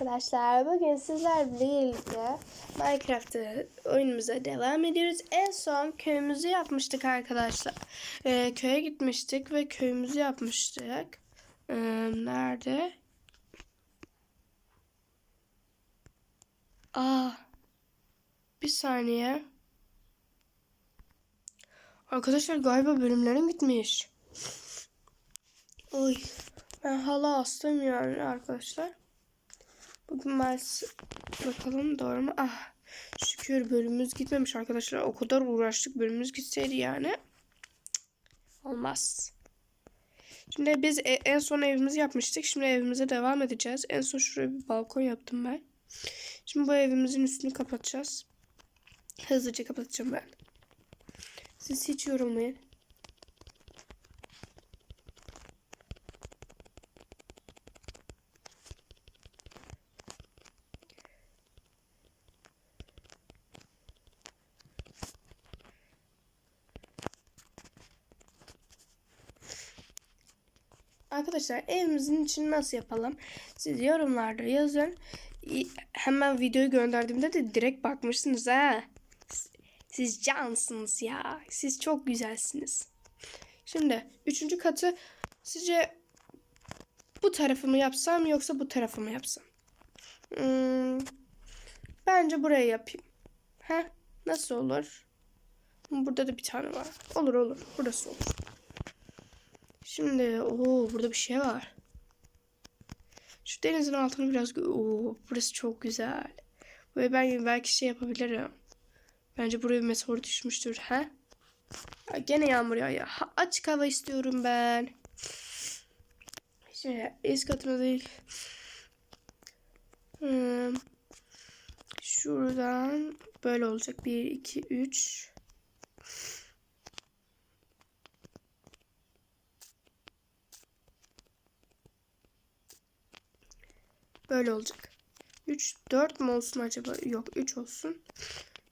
arkadaşlar. Bugün sizlerle birlikte Minecraft'ta oyunumuza devam ediyoruz. En son köyümüzü yapmıştık arkadaşlar. Ee, köye gitmiştik ve köyümüzü yapmıştık. Ee, nerede? Aa, bir saniye. Arkadaşlar galiba bölümlerim bitmiş. Oy. Ben hala hastayım yani arkadaşlar. Bugün Mars bakalım doğru mu? Ah şükür bölümümüz gitmemiş arkadaşlar. O kadar uğraştık bölümümüz gitseydi yani. Olmaz. Şimdi biz e- en son evimizi yapmıştık. Şimdi evimize devam edeceğiz. En son şuraya bir balkon yaptım ben. Şimdi bu evimizin üstünü kapatacağız. Hızlıca kapatacağım ben. Siz hiç yorulmayın. Arkadaşlar evimizin için nasıl yapalım? Siz yorumlarda yazın. Hemen videoyu gönderdiğimde de direkt bakmışsınız ha. Siz cansınız ya. Siz çok güzelsiniz. Şimdi üçüncü katı sizce bu tarafı mı yapsam yoksa bu tarafı mı yapsam? Hmm, bence buraya yapayım. Ha? Nasıl olur? Burada da bir tane var. Olur olur. Burası olur. Şimdi o burada bir şey var. Şu denizin altını biraz o burası çok güzel. Ve ben belki şey yapabilirim. Bence buraya bir meteor düşmüştür ha? Ya gene yağmur yağıyor. Ha, açık hava istiyorum ben. Şimdi üst katına değil. Hmm. Şuradan böyle olacak. 1, 2, 3. Böyle olacak. 3, 4 mü olsun acaba? Yok 3 olsun.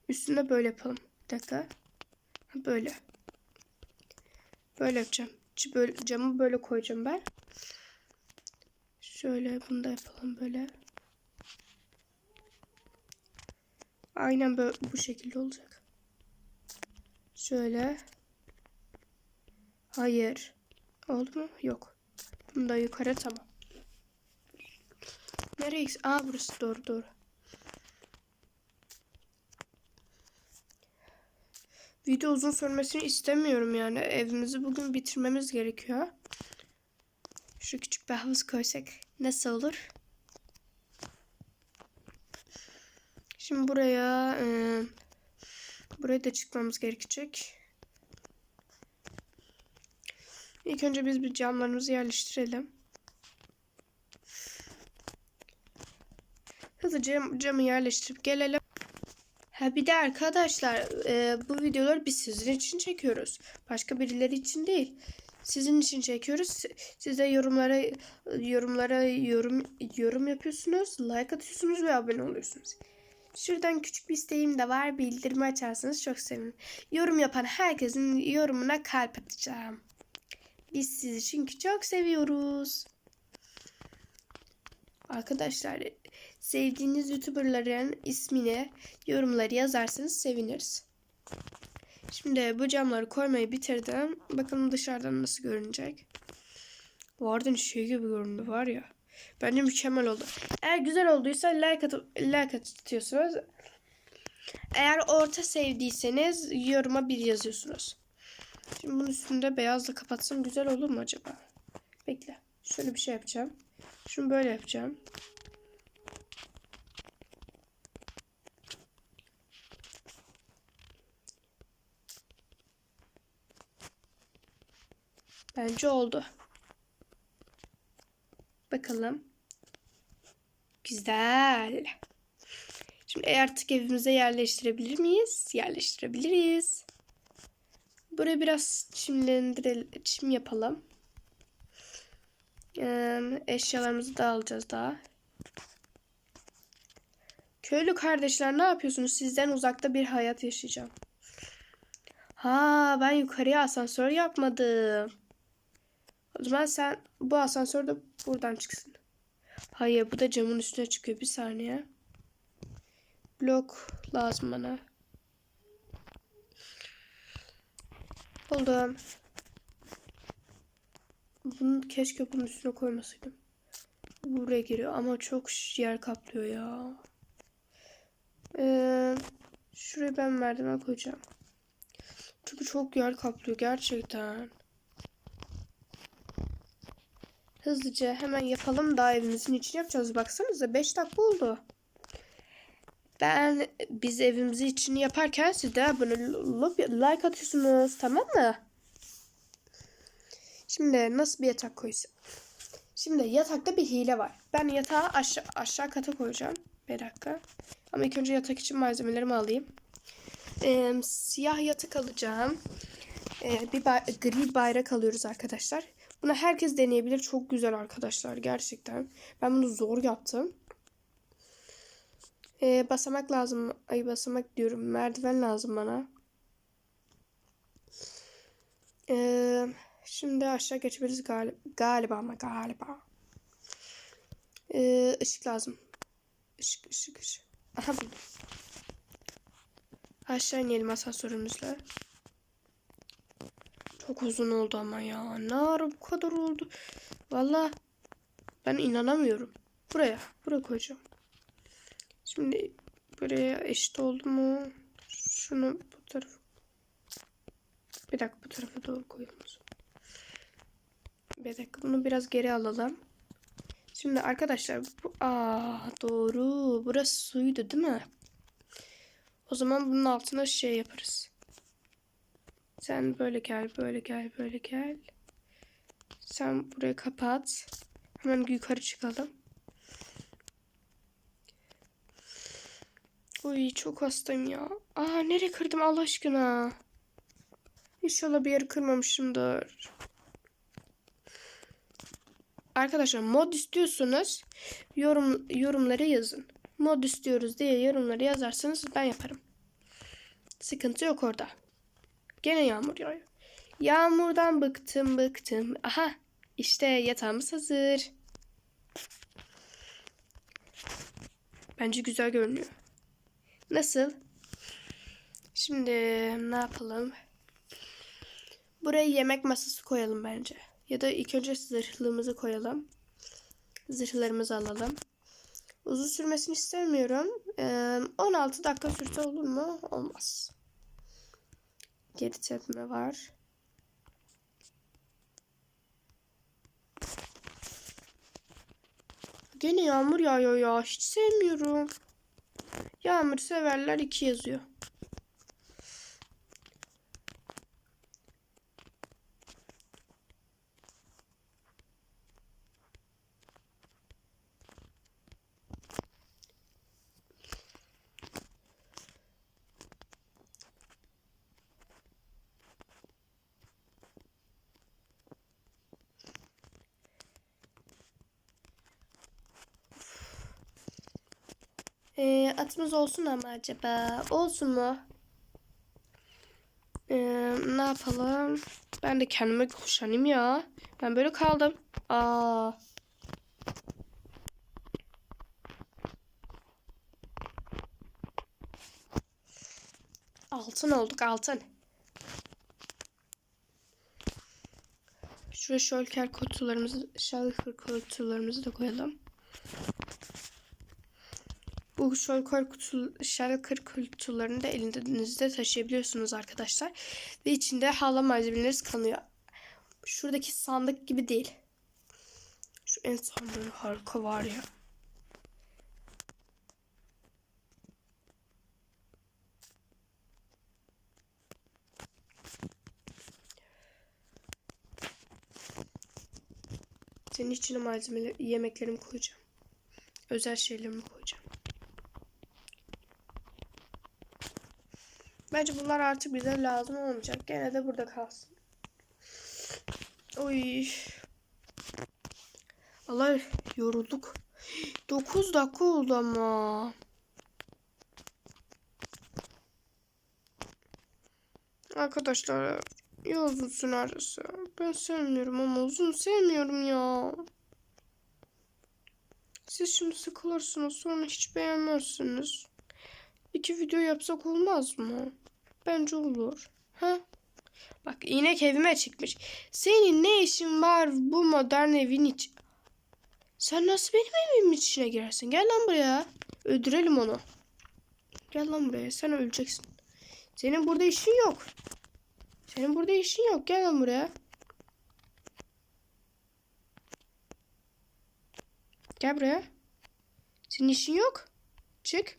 Üstünde böyle yapalım. Bir dakika. Böyle. Böyle yapacağım. Camı böyle koyacağım ben. Şöyle bunu da yapalım böyle. Aynen böyle bu şekilde olacak. Şöyle. Hayır. Oldu mu? Yok. Bunu da yukarı tamam. Nereye? Aa burası doğru doğru. Video uzun sürmesini istemiyorum yani. Evimizi bugün bitirmemiz gerekiyor. Şu küçük bir havuz koysak nasıl olur? Şimdi buraya e, buraya da çıkmamız gerekecek. İlk önce biz bir camlarımızı yerleştirelim. Hızlıca cam- camı yerleştirip gelelim. Ha bir de arkadaşlar e, bu videoları biz sizin için çekiyoruz. Başka birileri için değil. Sizin için çekiyoruz. Si- Siz yorumlara yorumlara yorum yorum yapıyorsunuz, like atıyorsunuz ve abone oluyorsunuz. Şuradan küçük bir isteğim de var. Bildirimi açarsanız çok sevinirim. Yorum yapan herkesin yorumuna kalp atacağım. Biz sizi çünkü çok seviyoruz. Arkadaşlar sevdiğiniz YouTuber'ların ismini yorumları yazarsanız seviniriz. Şimdi bu camları koymayı bitirdim. Bakalım dışarıdan nasıl görünecek. Arada şey gibi göründü var ya. Bence mükemmel oldu. Eğer güzel olduysa like atıp like atıyorsunuz. Eğer orta sevdiyseniz yoruma bir yazıyorsunuz. Şimdi bunun üstünde beyazla kapatsam güzel olur mu acaba? Bekle. Şöyle bir şey yapacağım. Şunu böyle yapacağım. Bence oldu. Bakalım. Güzel. Şimdi artık evimize yerleştirebilir miyiz? Yerleştirebiliriz. Buraya biraz çimlendirelim, çim yapalım. Ee, eşyalarımızı da alacağız daha. Köylü kardeşler ne yapıyorsunuz? Sizden uzakta bir hayat yaşayacağım. Ha ben yukarıya asansör yapmadım. O zaman sen bu asansör de buradan çıksın. Hayır bu da camın üstüne çıkıyor. Bir saniye. Blok lazım bana. Buldum. Bunu keşke bunun üstüne koymasaydım. Buraya giriyor ama çok yer kaplıyor ya. Ee, şuraya ben merdiven koyacağım. Çünkü çok yer kaplıyor gerçekten. Hızlıca hemen yapalım daha evimizin için yapacağız. Baksanıza 5 dakika oldu. Ben biz evimizi için yaparken siz de abone like atıyorsunuz tamam mı? Şimdi nasıl bir yatak koysam? Şimdi yatakta bir hile var. Ben yatağı aşağı, aşağı kata koyacağım. Bir dakika. Ama ilk önce yatak için malzemelerimi alayım. Ee, siyah yatak alacağım. Ee, bir bay- gri bayrak alıyoruz arkadaşlar. Bunu herkes deneyebilir. Çok güzel arkadaşlar gerçekten. Ben bunu zor yaptım. Ee, basamak lazım. Ay basamak diyorum. Merdiven lazım bana. Ee, şimdi aşağı geçebiliriz gal galiba ama galiba. Ee, ışık lazım. Işık ışık ışık. Aha buldum. Aşağı inelim asansörümüzle. Çok uzun oldu ama ya. Ne ara bu kadar oldu? Valla ben inanamıyorum. Buraya. Buraya koyacağım. Şimdi buraya eşit oldu mu? Şunu bu tarafa. Bir dakika bu tarafa doğru koyalım. Bir dakika bunu biraz geri alalım. Şimdi arkadaşlar bu aa doğru. Burası suydu değil mi? O zaman bunun altına şey yaparız. Sen böyle gel, böyle gel, böyle gel. Sen burayı kapat. Hemen yukarı çıkalım. Uy çok hastayım ya. Aa nereye kırdım Allah aşkına? İnşallah bir yeri kırmamışımdır. Arkadaşlar mod istiyorsunuz. Yorum yorumlara yazın. Mod istiyoruz diye yorumlara yazarsanız ben yaparım. Sıkıntı yok orada. Gene yağmur yağıyor. Yağmurdan bıktım bıktım. Aha işte yatağımız hazır. Bence güzel görünüyor. Nasıl? Şimdi ne yapalım? Buraya yemek masası koyalım bence. Ya da ilk önce zırhlığımızı koyalım. Zırhlarımızı alalım. Uzun sürmesini istemiyorum. Ee, 16 dakika sürse olur mu? Olmaz. Geri tepme var. Gene yağmur yağıyor ya. Hiç sevmiyorum. Yağmur severler 2 yazıyor. Ee, atımız olsun ama acaba? Olsun mu? Ee, ne yapalım? Ben de kendime kuşanayım ya. Ben böyle kaldım. Aa. Altın olduk altın. Şuraya şölker kutularımızı, şalkır kutularımızı da koyalım. Bu şalkır kutu, şalkır kutularını da elinizde taşıyabiliyorsunuz arkadaşlar. Ve içinde hala malzemeleriniz kanıyor. Şuradaki sandık gibi değil. Şu en sandığı harika var ya. Senin içine malzemeler, yemeklerimi koyacağım. Özel şeylerimi koyacağım. Bence bunlar artık bize lazım olmayacak. Gene de burada kalsın. Oy. Allah yorulduk. 9 dakika oldu ama. Arkadaşlar ya uzun sürer Ben sevmiyorum ama uzun sevmiyorum ya. Siz şimdi sıkılırsınız sonra hiç beğenmezsiniz. İki video yapsak olmaz mı? Bence olur. Ha? Bak inek evime çıkmış. Senin ne işin var bu modern evin iç? Sen nasıl benim evimin içine girersin? Gel lan buraya. Öldürelim onu. Gel lan buraya. Sen öleceksin. Senin burada işin yok. Senin burada işin yok. Gel lan buraya. Gel buraya. Senin işin yok. Çık.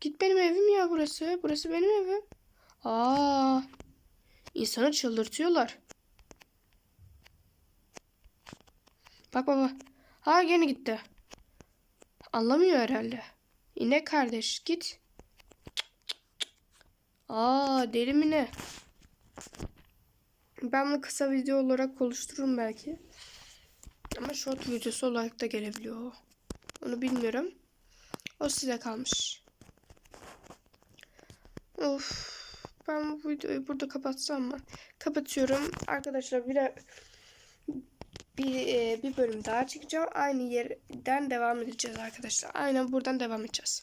Git benim evim ya burası. Burası benim evim. Aa. İnsanı çıldırtıyorlar. Bak baba. Ha gene gitti. Anlamıyor herhalde. İnek kardeş git. Aa deli mi ne? Ben bunu kısa video olarak oluştururum belki. Ama short videosu olarak da gelebiliyor. Onu bilmiyorum. O size kalmış. Of. Ben bu videoyu burada kapatsam mı? Kapatıyorum. Arkadaşlar bir bir, e, bir bölüm daha çekeceğim. Aynı yerden devam edeceğiz arkadaşlar. Aynen buradan devam edeceğiz.